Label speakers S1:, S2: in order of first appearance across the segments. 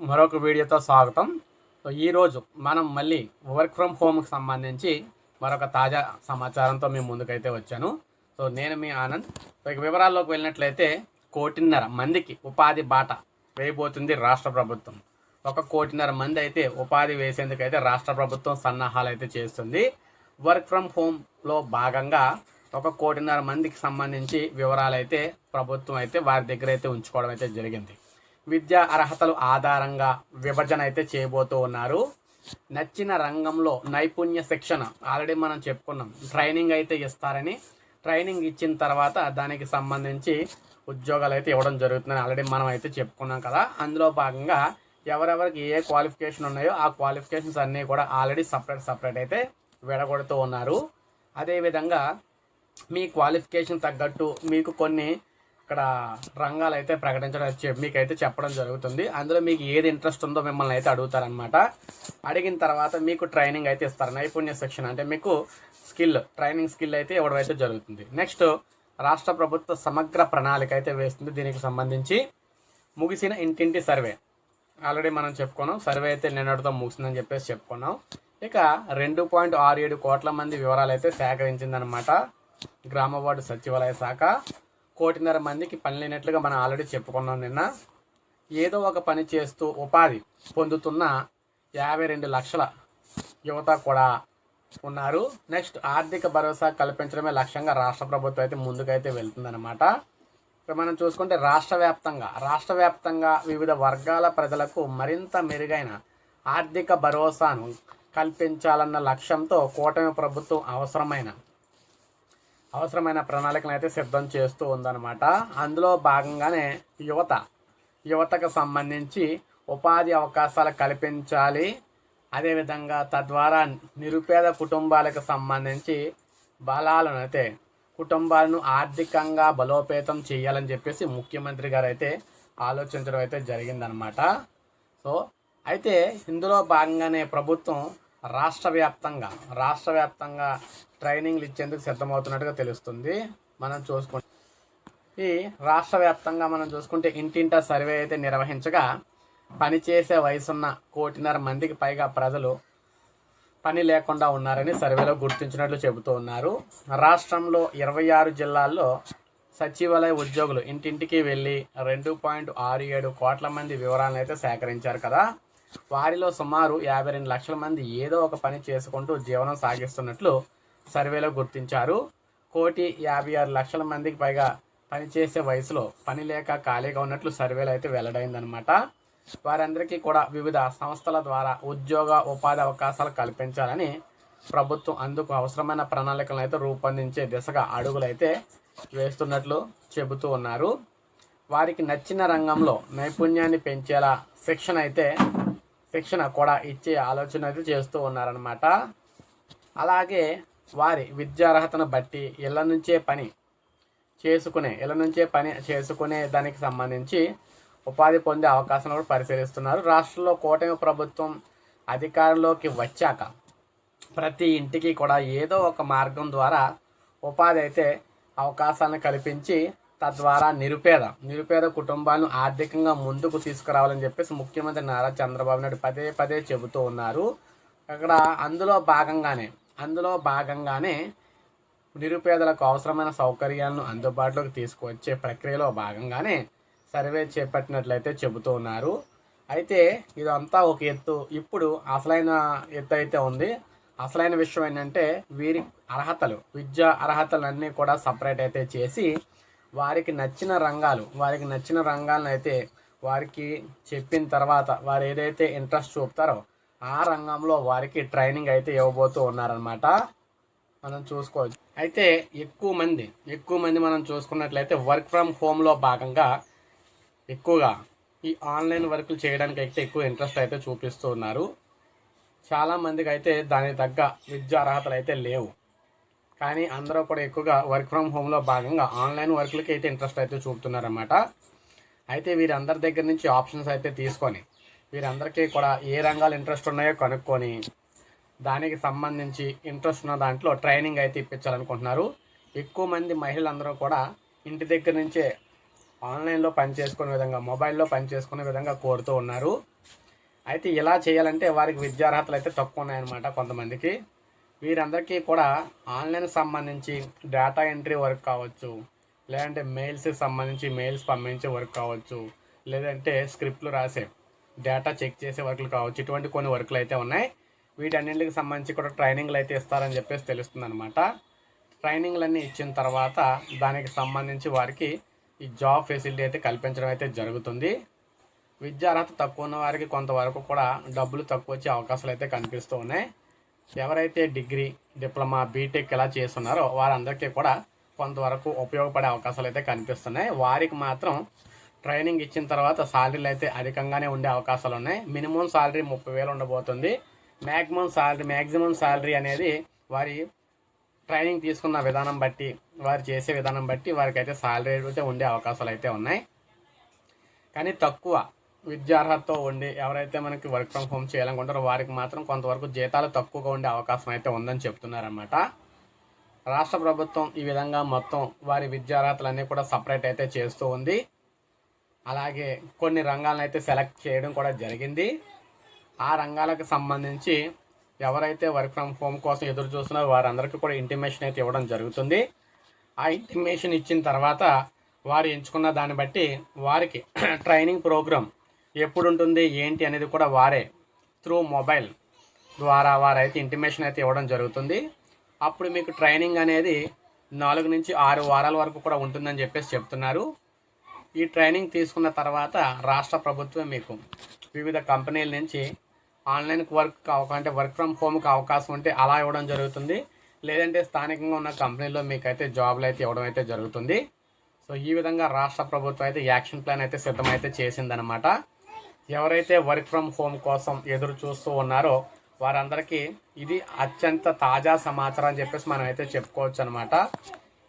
S1: మరొక వీడియోతో స్వాగతం. సో ఈరోజు మనం మళ్ళీ వర్క్ ఫ్రమ్ హోమ్కి సంబంధించి మరొక తాజా సమాచారంతో మేము ముందుకైతే వచ్చాను. సో నేను మీ ఆనంద్. సో ఇక వివరాల్లోకి వెళ్ళినట్లయితే కోటిన్నర మందికి ఉపాధి బాట వేయబోతుంది రాష్ట్ర ప్రభుత్వం. ఒక కోటిన్నర మంది అయితే ఉపాధి వేసేందుకైతే రాష్ట్ర ప్రభుత్వం సన్నాహాలు అయితే చేస్తుంది. వర్క్ ఫ్రమ్ హోమ్లో భాగంగా ఒక కోటిన్నర మందికి సంబంధించి వివరాలు అయితే ప్రభుత్వం అయితే వారి దగ్గర అయితే ఉంచుకోవడం అయితే జరిగింది. విద్యా అర్హతలు ఆధారంగా విభజన అయితే చేయబోతూ ఉన్నారు. నచ్చిన రంగంలో నైపుణ్య శిక్షణ ఆల్రెడీ మనం చెప్పుకున్నాం. ట్రైనింగ్ అయితే ఇస్తారని. ట్రైనింగ్ ఇచ్చిన తర్వాత దానికి సంబంధించి ఉద్యోగాలు అయితే ఇవ్వడం జరుగుతుందని ఆల్రెడీ మనం అయితే చెప్పుకున్నాం కదా. అందులో భాగంగా ఎవరెవరికి ఏ క్వాలిఫికేషన్ ఉన్నాయో ఆ క్వాలిఫికేషన్స్ అన్నీ కూడా ఆల్రెడీ సపరేట్ సపరేట్ అయితే విడగొడుతూ ఉన్నారు. అదేవిధంగా మీ క్వాలిఫికేషన్ తగ్గట్టు మీకు కొన్ని ఇక్కడ రంగాలు అయితే ప్రకటించడం మీకైతే చెప్పడం జరుగుతుంది. అందులో మీకు ఏది ఇంట్రెస్ట్ ఉందో మిమ్మల్ని అయితే అడుగుతారనమాట అడిగిన తర్వాత మీకు ట్రైనింగ్ అయితే ఇస్తారు. నైపుణ్య శిక్షణ అంటే మీకు స్కిల్ ట్రైనింగ్ స్కిల్ అయితే ఇవ్వడం అయితే జరుగుతుంది. నెక్స్ట్ రాష్ట్ర ప్రభుత్వ సమగ్ర ప్రణాళిక అయితే వేస్తుంది దీనికి సంబంధించి. ముగిసిన ఇంటింటి సర్వే ఆల్రెడీ మనం చెప్పుకున్నాం. సర్వే అయితే నిన్నటితో ముగిసిందని చెప్పేసి చెప్పుకున్నాం. ఇక రెండు పాయింట్ ఆరు ఏడు కోట్ల మంది వివరాలు అయితే సేకరించిందనమాట గ్రామ వార్డు సచివాలయ శాఖ. కోటిన్నర మందికి పని లేనట్లుగా మనం ఆల్రెడీ చెప్పుకున్నాం నిన్న. ఏదో ఒక పని చేస్తూ ఉపాధి పొందుతున్న యాభై రెండు లక్షల యువత కూడా ఉన్నారు. నెక్స్ట్ ఆర్థిక భరోసా కల్పించడమే లక్ష్యంగా రాష్ట్ర ప్రభుత్వం అయితే ముందుకైతే వెళ్తుందన్నమాట. ఇప్పుడు మనం చూసుకుంటే రాష్ట్ర వ్యాప్తంగా రాష్ట్ర వ్యాప్తంగా వివిధ వర్గాల ప్రజలకు మరింత మెరుగైన ఆర్థిక భరోసాను కల్పించాలన్న లక్ష్యంతో కూటమి ప్రభుత్వం అవసరమైన అవసరమైన ప్రణాళికను అయితే సిద్ధం చేస్తూ ఉందన్నమాట. అందులో భాగంగానే యువత. యువతకు సంబంధించి ఉపాధి అవకాశాలు కల్పించాలి. అదేవిధంగా తద్వారా నిరుపేద కుటుంబాలకు సంబంధించి బలాలను అయితే కుటుంబాలను ఆర్థికంగా బలోపేతం చేయాలని చెప్పేసి ముఖ్యమంత్రి గారు అయితే ఆలోచించడం అయితే జరిగిందనమాట సో అయితే ఇందులో భాగంగానే ప్రభుత్వం రాష్ట్ర వ్యాప్తంగా రాష్ట్ర వ్యాప్తంగా ట్రైనింగ్లు ఇచ్చేందుకు సిద్ధమవుతున్నట్టుగా తెలుస్తుంది. మనం చూసుకుంటే ఈ రాష్ట్ర వ్యాప్తంగా మనం చూసుకుంటే ఇంటింటా సర్వే అయితే నిర్వహించగా పనిచేసే వయసున్న కోటిన్నర మందికి పైగా ప్రజలు పని లేకుండా ఉన్నారని సర్వేలో గుర్తించినట్లు చెబుతూ ఉన్నారు. రాష్ట్రంలో ఇరవై ఆరు జిల్లాల్లో సచివాలయ ఉద్యోగులు ఇంటింటికి వెళ్ళి రెండు పాయింట్ ఆరు ఏడు కోట్ల మంది వివరాలను అయితే సేకరించారు కదా. వారిలో సుమారు యాభై రెండు లక్షల మంది ఏదో ఒక పని చేసుకుంటూ జీవనం సాగిస్తున్నట్లు సర్వేలో గుర్తించారు. కోటి యాభై ఆరు లక్షల మందికి పైగా పనిచేసే వయసులో పని లేక ఖాళీగా ఉన్నట్లు సర్వేలో అయితే వెల్లడైందనమాట వారందరికీ కూడా వివిధ సంస్థల ద్వారా ఉద్యోగ ఉపాధి అవకాశాలు కల్పించాలని ప్రభుత్వం అందుకు అవసరమైన ప్రణాళికలను అయితే రూపొందించే దిశగా అడుగులు అయితే వేస్తున్నట్లు చెబుతూ ఉన్నారు. వారికి నచ్చిన రంగంలో నైపుణ్యాన్ని పెంచేలా శిక్షణ అయితే శిక్షణ కూడా ఇచ్చే ఆలోచన అయితే చేస్తూ ఉన్నారనమాట అలాగే వారి విద్యార్హతను బట్టి ఇళ్ళ నుంచే పని చేసుకునే ఇళ్ళ నుంచే పని చేసుకునే దానికి సంబంధించి ఉపాధి పొందే అవకాశం కూడా పరిశీలిస్తున్నారు. రాష్ట్రంలో కూటమి ప్రభుత్వం అధికారంలోకి వచ్చాక ప్రతి ఇంటికి కూడా ఏదో ఒక మార్గం ద్వారా ఉపాధి అయితే అవకాశాలను కల్పించి తద్వారా నిరుపేద నిరుపేద కుటుంబాలను ఆర్థికంగా ముందుకు తీసుకురావాలని చెప్పేసి ముఖ్యమంత్రి నారా చంద్రబాబు నాయుడు పదే పదే చెబుతూ ఉన్నారు. అక్కడ అందులో భాగంగానే అందులో భాగంగానే నిరుపేదలకు అవసరమైన సౌకర్యాలను అందుబాటులోకి తీసుకువచ్చే ప్రక్రియలో భాగంగానే సర్వే చేపట్టినట్లయితే చెబుతూ ఉన్నారు. అయితే ఇదంతా ఒక ఎత్తు. ఇప్పుడు అసలైన ఎత్తు అయితే ఉంది. అసలైన విషయం ఏంటంటే వీరి అర్హతలు విద్యా అర్హతలన్నీ కూడా సపరేట్ అయితే చేసి వారికి నచ్చిన రంగాలు వారికి నచ్చిన రంగాలను అయితే వారికి చెప్పిన తర్వాత వారు ఏదైతే ఇంట్రెస్ట్ చూపుతారో ఆ రంగంలో వారికి ట్రైనింగ్ అయితే ఇవ్వబోతూ ఉన్నారనమాట మనం చూసుకోవచ్చు. అయితే ఎక్కువ మంది ఎక్కువ మంది మనం చూసుకున్నట్లయితే వర్క్ ఫ్రమ్ హోమ్లో భాగంగా ఎక్కువగా ఈ ఆన్లైన్ వర్కులు చేయడానికి అయితే ఎక్కువ ఇంట్రెస్ట్ అయితే చూపిస్తూ ఉన్నారు. చాలామందికి అయితే దానికి తగ్గ విద్యా అర్హతలు అయితే లేవు. కానీ అందరూ కూడా ఎక్కువగా వర్క్ ఫ్రమ్ హోమ్లో భాగంగా ఆన్లైన్ వర్క్లకి అయితే ఇంట్రెస్ట్ అయితే చూపుతున్నారన్నమాట. అయితే వీరందరి దగ్గర నుంచి ఆప్షన్స్ అయితే తీసుకొని వీరందరికీ కూడా ఏ రంగాలు ఇంట్రెస్ట్ ఉన్నాయో కనుక్కొని దానికి సంబంధించి ఇంట్రెస్ట్ ఉన్న దాంట్లో ట్రైనింగ్ అయితే ఇప్పించాలనుకుంటున్నారు. ఎక్కువ మంది మహిళలందరూ కూడా ఇంటి దగ్గర నుంచే ఆన్లైన్లో పని చేసుకునే విధంగా మొబైల్లో పని చేసుకునే విధంగా కోరుతూ ఉన్నారు. అయితే ఇలా చేయాలంటే వారికి విద్యార్హతలు అయితే తక్కువ ఉన్నాయన్నమాట కొంతమందికి. వీరందరికీ కూడా ఆన్లైన్ సంబంధించి డేటా ఎంట్రీ వర్క్ కావచ్చు లేదంటే మెయిల్స్కి సంబంధించి మెయిల్స్ పంపించే వర్క్ కావచ్చు లేదంటే స్క్రిప్ట్లు రాసే డేటా చెక్ చేసే వర్క్లు కావచ్చు ఇటువంటి కొన్ని వర్క్లు అయితే ఉన్నాయి. వీటన్నింటికి సంబంధించి కూడా ట్రైనింగ్లు అయితే ఇస్తారని చెప్పేసి తెలుస్తుంది అనమాట ట్రైనింగ్లన్నీ ఇచ్చిన తర్వాత దానికి సంబంధించి వారికి ఈ జాబ్ ఫెసిలిటీ అయితే కల్పించడం అయితే జరుగుతుంది. విద్యార్హత తక్కువ ఉన్న వారికి కొంతవరకు కూడా డబ్బులు తక్కువ వచ్చే అవకాశాలు అయితే కనిపిస్తూ ఉన్నాయి. ఎవరైతే డిగ్రీ డిప్లొమా బీటెక్ ఇలా చేస్తున్నారో వారందరికీ కూడా కొంతవరకు ఉపయోగపడే అవకాశాలు అయితే కనిపిస్తున్నాయి. వారికి మాత్రం ట్రైనింగ్ ఇచ్చిన తర్వాత సాలరీలు అయితే అధికంగానే ఉండే అవకాశాలు ఉన్నాయి. మినిమం సాలరీ ముప్పై వేలు ఉండబోతుంది. మ్యాక్సిమం సాలరీ మ్యాక్సిమం సాలరీ అనేది వారి ట్రైనింగ్ తీసుకున్న విధానం బట్టి వారు చేసే విధానం బట్టి వారికి అయితే సాలరీ అయితే ఉండే అవకాశాలు అయితే ఉన్నాయి. కానీ తక్కువ విద్యార్హతతో ఉండి ఎవరైతే మనకి వర్క్ ఫ్రమ్ హోమ్ చేయాలనుకుంటారో వారికి మాత్రం కొంతవరకు జీతాలు తక్కువగా ఉండే అవకాశం అయితే ఉందని చెప్తున్నారన్నమాట. రాష్ట్ర ప్రభుత్వం ఈ విధంగా మొత్తం వారి విద్యార్హతలన్నీ కూడా సపరేట్ అయితే చేస్తూ ఉంది. అలాగే కొన్ని రంగాలను అయితే సెలెక్ట్ చేయడం కూడా జరిగింది. ఆ రంగాలకు సంబంధించి ఎవరైతే వర్క్ ఫ్రమ్ హోమ్ కోసం ఎదురు చూస్తున్నారో వారందరికీ కూడా ఇంటిమేషన్ అయితే ఇవ్వడం జరుగుతుంది. ఆ ఇంటిమేషన్ ఇచ్చిన తర్వాత వారు ఎంచుకున్న దాన్ని బట్టి వారికి ట్రైనింగ్ ప్రోగ్రామ్ ఎప్పుడు ఉంటుంది ఏంటి అనేది కూడా వారే త్రూ మొబైల్ ద్వారా వారైతే ఇంటిమేషన్ అయితే ఇవ్వడం జరుగుతుంది. అప్పుడు మీకు ట్రైనింగ్ అనేది నాలుగు నుంచి ఆరు వారాల వరకు కూడా ఉంటుందని చెప్పేసి చెప్తున్నారు. ఈ ట్రైనింగ్ తీసుకున్న తర్వాత రాష్ట్ర ప్రభుత్వం మీకు వివిధ కంపెనీల నుంచి ఆన్లైన్కి వర్క్ అంటే వర్క్ ఫ్రమ్ హోమ్కి అవకాశం ఉంటే అలా ఇవ్వడం జరుగుతుంది. లేదంటే స్థానికంగా ఉన్న కంపెనీలో మీకు అయితే జాబ్లు అయితే ఇవ్వడం అయితే జరుగుతుంది. సో ఈ విధంగా రాష్ట్ర ప్రభుత్వం అయితే యాక్షన్ ప్లాన్ అయితే సిద్ధమైతే చేసిందనమాట ఎవరైతే వర్క్ ఫ్రమ్ హోమ్ కోసం ఎదురు చూస్తూ ఉన్నారో వారందరికీ ఇది అత్యంత తాజా సమాచారం అని చెప్పేసి మనం అయితే చెప్పుకోవచ్చు అనమాట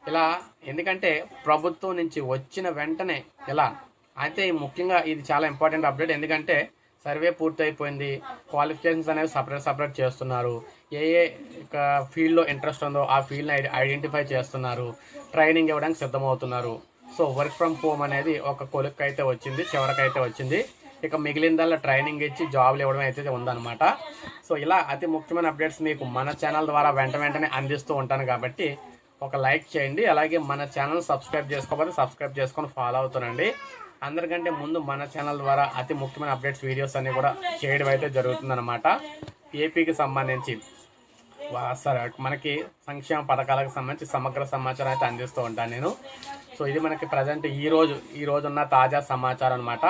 S1: ఇలా ఎందుకంటే ప్రభుత్వం నుంచి వచ్చిన వెంటనే ఇలా అయితే ముఖ్యంగా ఇది చాలా ఇంపార్టెంట్ అప్డేట్. ఎందుకంటే సర్వే పూర్తయిపోయింది. క్వాలిఫికేషన్స్ అనేవి సపరేట్ సపరేట్ చేస్తున్నారు. ఏ ఏ ఫీల్డ్లో ఇంట్రెస్ట్ ఉందో ఆ ఫీల్డ్ని ఐడెంటిఫై చేస్తున్నారు. ట్రైనింగ్ ఇవ్వడానికి సిద్ధమవుతున్నారు. సో వర్క్ ఫ్రమ్ హోమ్ అనేది ఒక కొలుక్కైతే అయితే వచ్చింది చివరికైతే వచ్చింది. ఇక మిగిలిందల్లా ట్రైనింగ్ ఇచ్చి జాబ్లు ఇవ్వడం అయితే ఉందన్నమాట. సో ఇలా అతి ముఖ్యమైన అప్డేట్స్ మీకు మన ఛానల్ ద్వారా వెంట వెంటనే అందిస్తూ ఉంటాను కాబట్టి ఒక లైక్ చేయండి. అలాగే మన ఛానల్ సబ్స్క్రైబ్ చేసుకోకపోతే సబ్స్క్రైబ్ చేసుకొని ఫాలో అవుతానండి అందరికంటే ముందు మన ఛానల్ ద్వారా అతి ముఖ్యమైన అప్డేట్స్ వీడియోస్ అన్నీ కూడా చేయడం అయితే జరుగుతుందన్నమాట. ఏపీకి సంబంధించి సరే మనకి సంక్షేమ పథకాలకు సంబంధించి సమగ్ర సమాచారం అయితే అందిస్తూ ఉంటాను నేను. సో ఇది మనకి ప్రజెంట్ ఈ రోజు ఈ రోజు ఉన్న తాజా సమాచారం అనమాట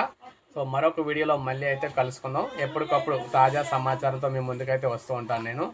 S1: సో మరొక వీడియోలో మళ్ళీ అయితే కలుసుకుందాం. ఎప్పటికప్పుడు తాజా సమాచారంతో మీ ముందుకైతే వస్తూ ఉంటాను నేను.